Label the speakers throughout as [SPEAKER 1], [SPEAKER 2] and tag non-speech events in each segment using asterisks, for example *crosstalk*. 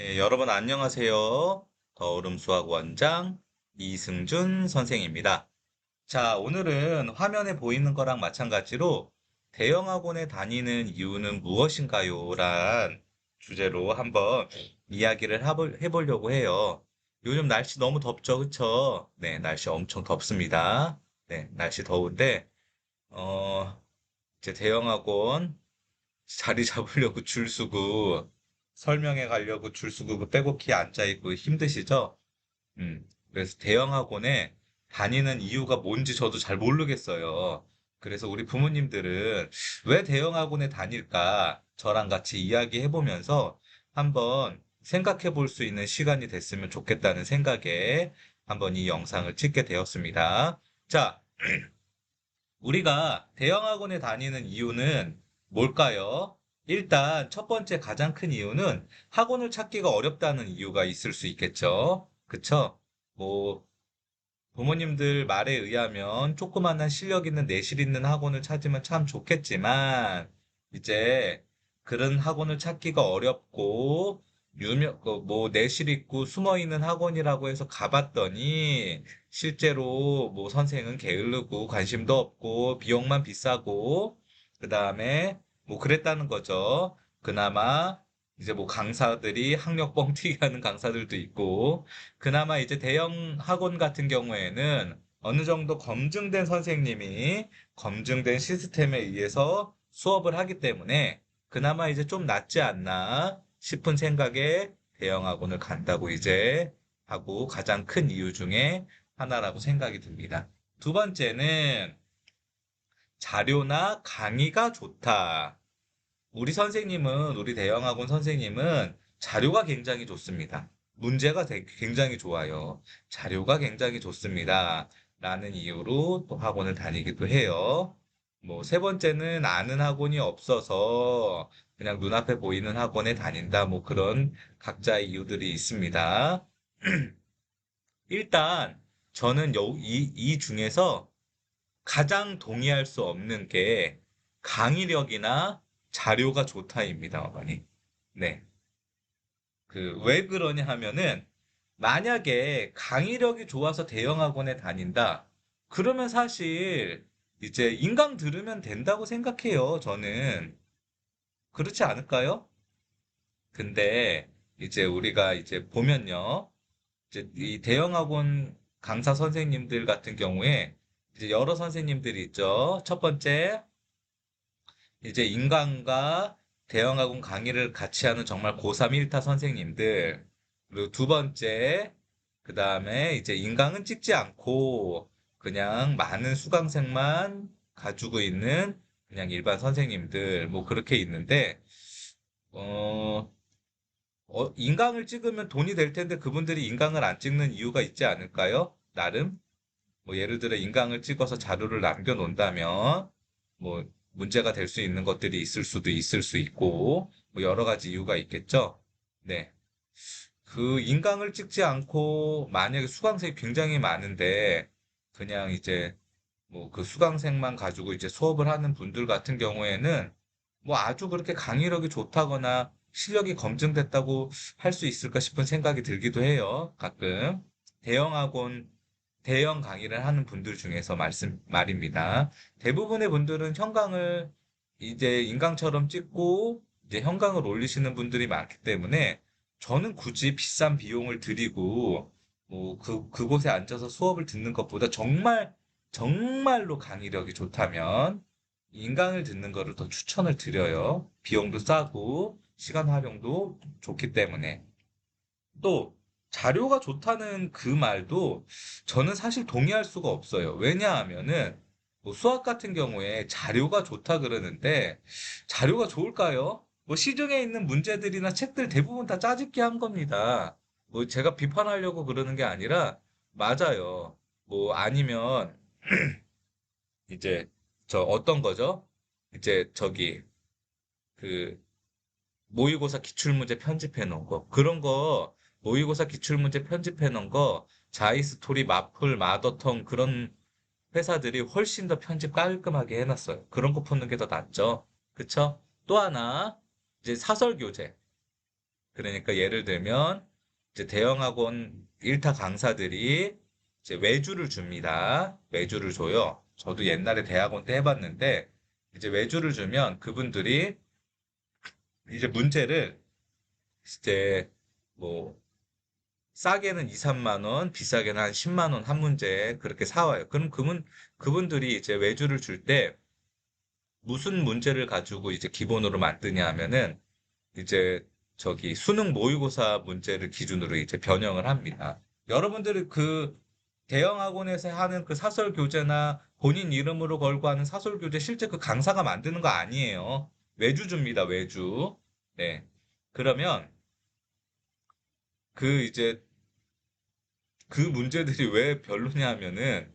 [SPEAKER 1] 네, 여러분 안녕하세요. 더오름 수학 원장 이승준 선생입니다. 자, 오늘은 화면에 보이는 거랑 마찬가지로 대형 학원에 다니는 이유는 무엇인가요? 란 주제로 한번 이야기를 해보려고 해요. 요즘 날씨 너무 덥죠, 그쵸? 네, 날씨 엄청 덥습니다. 네, 날씨 더운데, 어, 이제 대형 학원 자리 잡으려고 줄 서고 설명해 가려고 줄 서고 그 빼곡히 앉아 있고 힘드시죠? 음. 그래서 대형 학원에 다니는 이유가 뭔지 저도 잘 모르겠어요. 그래서 우리 부모님들은 왜 대형 학원에 다닐까? 저랑 같이 이야기해 보면서 한번 생각해 볼 수 있는 시간이 됐으면 좋겠다는 생각에 한번 이 영상을 찍게 되었습니다. 자, *clears throat* 우리가 대형 학원에 다니는 이유는 뭘까요? 일단 첫 번째 가장 큰 이유는 학원을 찾기가 어렵다는 이유가 있을 수 있겠죠. 그쵸? 뭐 부모님들 말에 의하면 조그마한 실력 있는 내실 있는 학원을 찾으면 참 좋겠지만 이제 그런 학원을 찾기가 어렵고 유명 그뭐 내실 있고 숨어 있는 학원이라고 해서 가봤더니 실제로 뭐 선생은 게으르고 관심도 없고 비용만 비싸고 그 다음에 뭐 그랬다는 거죠. 그나마 이제 뭐 강사들이 학력 뻥튀기 하는 강사들도 있고 그나마 이제 대형 학원 같은 경우에는 어느 정도 검증된 선생님이 검증된 시스템에 의해서 수업을 하기 때문에 그나마 이제 좀 낫지 않나 싶은 생각에 대형 학원을 간다고 이제 하고 가장 큰 이유 중에 하나라고 생각이 듭니다. 두 번째는 자료나 강의가 좋다. 우리 선생님은, 우리 대형학원 선생님은 자료가 굉장히 좋습니다. 문제가 되- 굉장히 좋아요. 자료가 굉장히 좋습니다. 라는 이유로 또 학원을 다니기도 해요. 뭐, 세 번째는 아는 학원이 없어서 그냥 눈앞에 보이는 학원에 다닌다. 뭐 그런 각자의 이유들이 있습니다. *clears throat* 일단, 저는 요, 이, 이 중에서 가장 동의할 수 없는 게 강의력이나 자료가 좋다입니다, 어머니. 네. 그, 왜 그러냐 하면은, 만약에 강의력이 좋아서 대형 학원에 다닌다. 그러면 사실, 이제 인강 들으면 된다고 생각해요, 저는. 그렇지 않을까요? 근데, 이제 우리가 이제 보면요. 이제 이 대형 학원 강사 선생님들 같은 경우에, 이제 여러 선생님들이 있죠. 첫 번째, 이제 인강과 대형학원 강의를 같이 하는 정말 고3 1타 선생님들. 그리고 두 번째, 그 다음에 이제 인강은 찍지 않고 그냥 많은 수강생만 가지고 있는 그냥 일반 선생님들. 뭐 그렇게 있는데, 어, 어, 인강을 찍으면 돈이 될 텐데 그분들이 인강을 안 찍는 이유가 있지 않을까요? 나름? 뭐 예를 들어 인강을 찍어서 자료를 남겨 놓는다면 뭐 문제가 될 수 있는 것들이 있을 수도 있을 수 있고 뭐 여러 가지 이유가 있겠죠. 네. 그 인강을 찍지 않고 만약에 수강생이 굉장히 많은데 그냥 이제 뭐 그 수강생만 가지고 이제 수업을 하는 분들 같은 경우에는 뭐 아주 그렇게 강의력이 좋다거나 실력이 검증됐다고 할 수 있을까 싶은 생각이 들기도 해요. 가끔 대형 학원 대형 강의를 하는 분들 중에서 말씀, 말입니다. 대부분의 분들은 현강을 이제 인강처럼 찍고 이제 현강을 올리시는 분들이 많기 때문에 저는 굳이 비싼 비용을 들이고 뭐 그, 그곳에 앉아서 수업을 듣는 것보다 정말, 정말로 강의력이 좋다면 인강을 듣는 거를 더 추천을 드려요. 비용도 싸고 시간 활용도 좋기 때문에. 또 자료가 좋다는 그 말도 저는 사실 동의할 수가 없어요. 왜냐하면은 뭐 수학 같은 경우에 자료가 좋다 그러는데 자료가 좋을까요? 뭐 시중에 있는 문제들이나 책들 대부분 다 짜집기 한 겁니다. 뭐 제가 비판하려고 그러는 게 아니라 맞아요. 뭐 아니면 *clears throat* 이제 저 어떤 거죠? 이제 저기 그 모의고사 기출문제 편집해 놓은 거. 그런 거, 모의고사 기출문제 편집해 놓은 거, 자이스토리, 마플, 마더텅 그런 회사들이 훨씬 더 편집 깔끔하게 해놨어요. 그런 거 푸는 게 더 낫죠. 그쵸? 또 하나, 이제 사설 교재. 그러니까 예를 들면 이제 대형 학원 일타 강사들이 이제 외주를 줍니다. 외주를 줘요. 저도 옛날에 대학원 때 해봤는데 이제 외주를 주면 그분들이 이제 문제를 이제 뭐 싸게는 2, 3만 원, 비싸게는 한 10만 원 한 문제 그렇게 사와요. 그럼 그분 그분들이 이제 외주를 줄 때 무슨 문제를 가지고 이제 기본으로 만드냐 하면은 이제 저기 수능 모의고사 문제를 기준으로 이제 변형을 합니다. 여러분들이 그 대형 학원에서 하는 그 사설 교재나 본인 이름으로 걸고 하는 사설 교재 실제 그 강사가 만드는 거 아니에요. 외주줍니다, 외주. 네. 그러면 그 이제 그 문제들이 왜 별로냐 하면은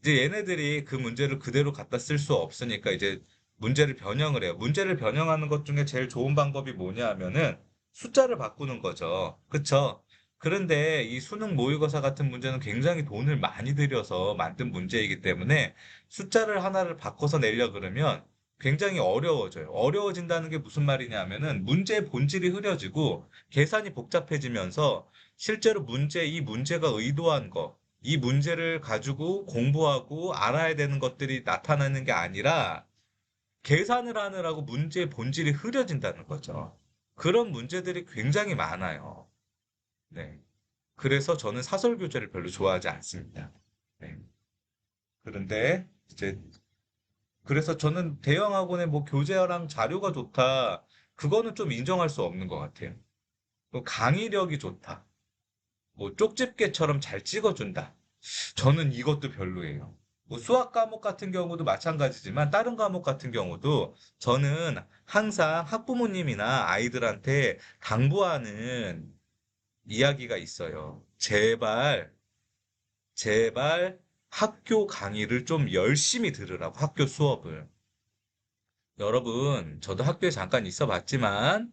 [SPEAKER 1] 이제 얘네들이 그 문제를 그대로 갖다 쓸 수 없으니까 이제 문제를 변형을 해요. 문제를 변형하는 것 중에 제일 좋은 방법이 뭐냐 하면은 숫자를 바꾸는 거죠. 그쵸? 그런데 이 수능 모의고사 같은 문제는 굉장히 돈을 많이 들여서 만든 문제이기 때문에 숫자를 하나를 바꿔서 내려 그러면 굉장히 어려워져요. 어려워진다는 게 무슨 말이냐 하면은 문제의 본질이 흐려지고 계산이 복잡해지면서 실제로 문제, 이 문제가 의도한 거, 이 문제를 가지고 공부하고 알아야 되는 것들이 나타나는 게 아니라 계산을 하느라고 문제의 본질이 흐려진다는 거죠. 그런 문제들이 굉장히 많아요. 네. 그래서 저는 사설 교재를 별로 좋아하지 않습니다. 네. 그런데 이제 그래서 저는 대형 학원의 뭐 교재랑 자료가 좋다. 그거는 좀 인정할 수 없는 것 같아요. 또 강의력이 좋다. 뭐 쪽집게처럼 잘 찍어준다. 저는 이것도 별로예요. 뭐 수학 과목 같은 경우도 마찬가지지만 다른 과목 같은 경우도 저는 항상 학부모님이나 아이들한테 당부하는 이야기가 있어요. 제발, 제발 학교 강의를 좀 열심히 들으라고, 학교 수업을. 여러분, 저도 학교에 잠깐 있어 봤지만,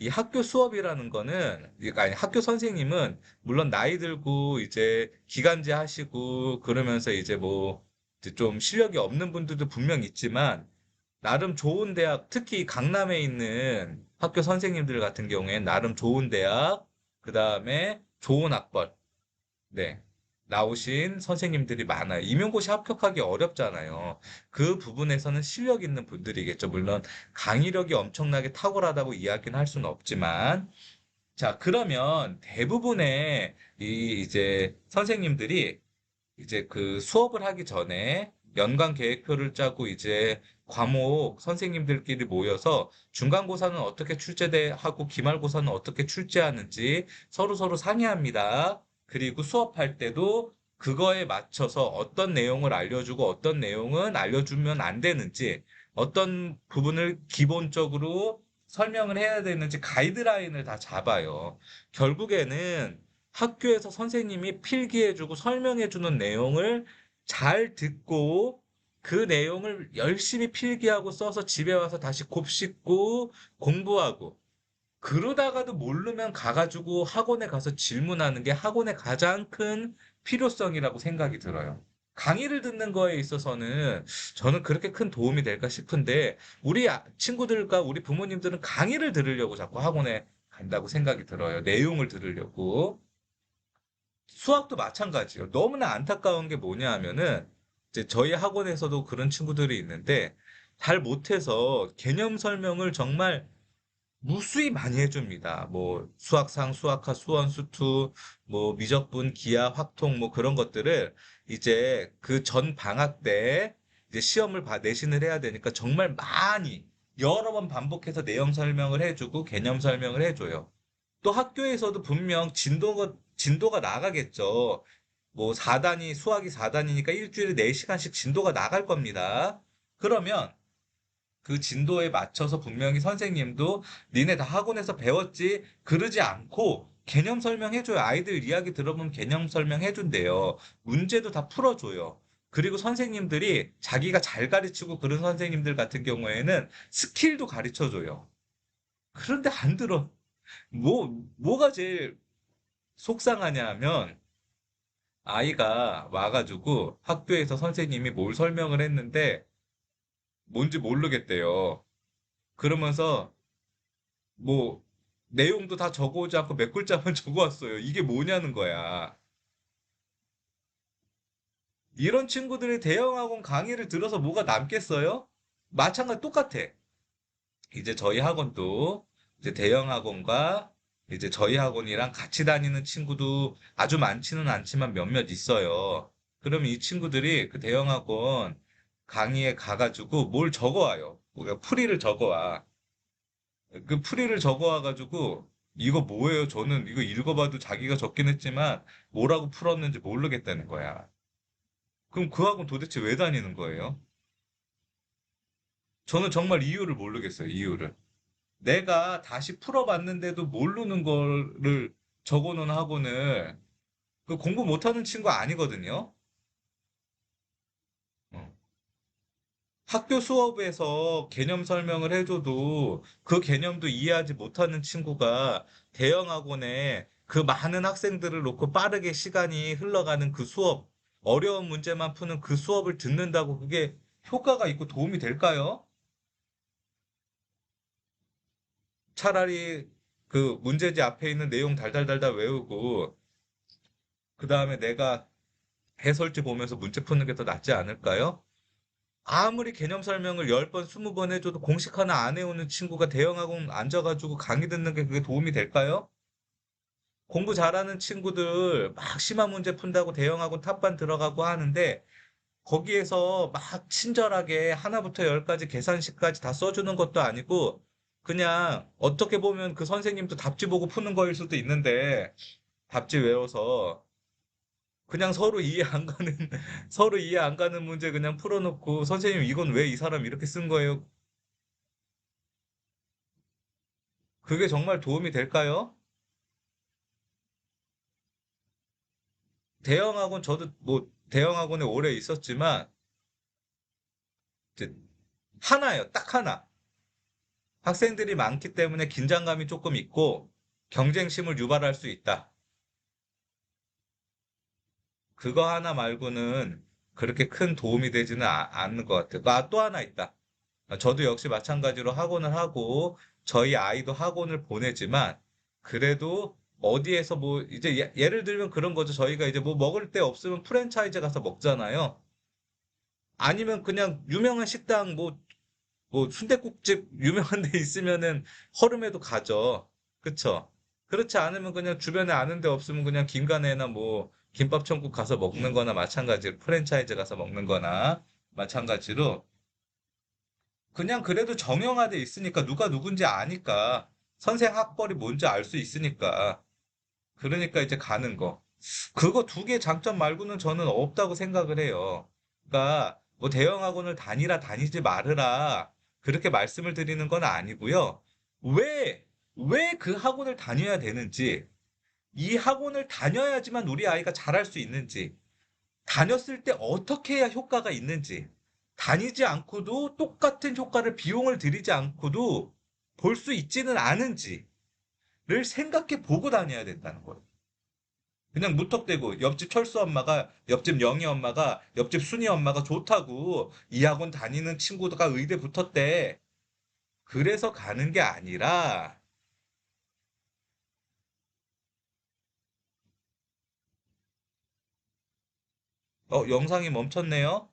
[SPEAKER 1] 이 학교 수업이라는 거는, 그러니까 아니, 학교 선생님은, 물론 나이 들고, 이제, 기간제 하시고, 그러면서 이제 뭐, 이제 좀 실력이 없는 분들도 분명 있지만, 나름 좋은 대학, 특히 강남에 있는 학교 선생님들 같은 경우에는 나름 좋은 대학, 그 다음에 좋은 학벌, 네. 나오신 선생님들이 많아요. 임용고시 합격하기 어렵잖아요. 그 부분에서는 실력 있는 분들이겠죠. 물론 강의력이 엄청나게 탁월하다고 이야기는 할 수는 없지만, 자, 그러면 대부분의 이 이제 선생님들이 이제 그 수업을 하기 전에 연간 계획표를 짜고 이제 과목 선생님들끼리 모여서 중간고사는 어떻게 출제돼 하고 기말고사는 어떻게 출제하는지 서로 서로 상의합니다. 그리고 수업할 때도 그거에 맞춰서 어떤 내용을 알려주고 어떤 내용은 알려주면 안 되는지 어떤 부분을 기본적으로 설명을 해야 되는지 가이드라인을 다 잡아요. 결국에는 학교에서 선생님이 필기해주고 설명해주는 내용을 잘 듣고 그 내용을 열심히 필기하고 써서 집에 와서 다시 곱씹고 공부하고 그러다가도 모르면 가가지고 학원에 가서 질문하는 게 학원의 가장 큰 필요성이라고 생각이 들어요. 강의를 듣는 거에 있어서는 저는 그렇게 큰 도움이 될까 싶은데 우리 아- 친구들과 우리 부모님들은 강의를 들으려고 자꾸 학원에 간다고 생각이 들어요. 내용을 들으려고. 수학도 마찬가지예요. 너무나 안타까운 게 뭐냐 하면은 이제 저희 학원에서도 그런 친구들이 있는데 잘 못해서 개념 설명을 정말 무수히 많이 해줍니다. 뭐 수학상, 수학화, 수원, 수투, 뭐 미적분, 기하, 확통 뭐 그런 것들을 이제 그 전 방학 때 이제 시험을 봐 내신을 해야 되니까 정말 많이 여러 번 반복해서 내용 설명을 해주고 개념 설명을 해줘요. 또 학교에서도 분명 진도가 진도가 나가겠죠. 뭐 4단위 수학이 4단위니까 일주일에 4시간씩 진도가 나갈 겁니다. 그러면 그 진도에 맞춰서 분명히 선생님도 니네 다 학원에서 배웠지 그러지 않고 개념 설명해줘요. 아이들 이야기 들어보면 개념 설명해준대요. 문제도 다 풀어줘요. 그리고 선생님들이 자기가 잘 가르치고 그런 선생님들 같은 경우에는 스킬도 가르쳐줘요. 그런데 안 들어. 뭐, 뭐가 제일 속상하냐 하면 아이가 와가지고 학교에서 선생님이 뭘 설명을 했는데 뭔지 모르겠대요. 그러면서 뭐 내용도 다 적어오지 않고 몇 글자만 *laughs* 적어왔어요. 이게 뭐냐는 거야. 이런 친구들이 대형학원 강의를 들어서 뭐가 남겠어요? 마찬가지 똑같아. 이제 저희 학원도 이제 대형 학원과 이제 저희 학원이랑 같이 다니는 친구도 아주 많지는 않지만 몇몇 있어요. 그럼 이 친구들이 그 대형 학원 강의에 가가지고 뭘 적어와요. 그러니까 풀이를 적어와. 그 풀이를 적어와가지고 이거 뭐예요? 저는 이거 읽어봐도 자기가 적긴 했지만 뭐라고 풀었는지 모르겠다는 거야. 그럼 그 학원 도대체 왜 다니는 거예요? 저는 정말 이유를 모르겠어요. 이유를. 내가 다시 풀어봤는데도 모르는 거를 적어놓은 학원을 그 공부 못하는 친구 아니거든요. 학교 수업에서 개념 설명을 해줘도 그 개념도 이해하지 못하는 친구가 대형 학원에 그 많은 학생들을 놓고 빠르게 시간이 흘러가는 그 수업, 어려운 문제만 푸는 그 수업을 듣는다고 그게 효과가 있고 도움이 될까요? 차라리 그 문제지 앞에 있는 내용 달달달달 외우고 그 다음에 내가 해설지 보면서 문제 푸는 게 더 낫지 않을까요? 아무리 개념 설명을 10번, 20번 해줘도 공식 하나 안 해오는 친구가 대형학원 앉아가지고 강의 듣는 게 그게 도움이 될까요? 공부 잘하는 친구들 막 심한 문제 푼다고 대형학원 탑반 들어가고 하는데 거기에서 막 친절하게 하나부터 열까지 계산식까지 다 써주는 것도 아니고 그냥 어떻게 보면 그 선생님도 답지 보고 푸는 거일 수도 있는데 답지 외워서 그냥 서로 이해 안 가는 *laughs* 서로 이해 안 가는 문제 그냥 풀어놓고 선생님 이건 왜 이 사람 이렇게 쓴 거예요? 그게 정말 도움이 될까요? 대형 학원 저도 뭐 대형 학원에 오래 있었지만 하나예요. 딱 하나. 학생들이 많기 때문에 긴장감이 조금 있고 경쟁심을 유발할 수 있다. 그거 하나 말고는 그렇게 큰 도움이 되지는 아- 않는 것 같아요. 아, 또 하나 있다. 저도 역시 마찬가지로 학원을 하고 저희 아이도 학원을 보내지만 그래도 어디에서 뭐 이제 예- 예를 들면 그런 거죠. 저희가 이제 뭐 먹을 데 없으면 프랜차이즈 가서 먹잖아요. 아니면 그냥 유명한 식당 뭐 뭐 순댓국집 유명한 데 있으면은 *laughs* 허름해도 가죠. 그쵸? 그렇지 않으면 그냥 주변에 아는 데 없으면 그냥 김가네나 뭐 김밥 천국 가서 먹는 거나 마찬가지로 프랜차이즈 가서 먹는 거나 마찬가지로 그냥 그래도 정형화돼 있으니까 누가 누군지 아니까 선생 학벌이 뭔지 알 수 있으니까 그러니까 이제 가는 거. 그거 두 개 장점 말고는 저는 없다고 생각을 해요. 그러니까 뭐 대형 학원을 다니라 다니지 말으라 그렇게 말씀을 드리는 건 아니고요. 왜, 왜 그 학원을 다녀야 되는지, 이 학원을 다녀야지만 우리 아이가 잘할 수 있는지, 다녔을 때 어떻게 해야 효과가 있는지, 다니지 않고도 똑같은 효과를 비용을 들이지 않고도 볼 수 있지는 않은지를 생각해 보고 다녀야 된다는 거예요. 그냥 무턱대고 옆집 철수 엄마가 옆집 영희 엄마가 옆집 순이 엄마가 좋다고 이 학원 다니는 친구가 의대 붙었대. 그래서 가는 게 아니라 어 영상이 멈췄네요.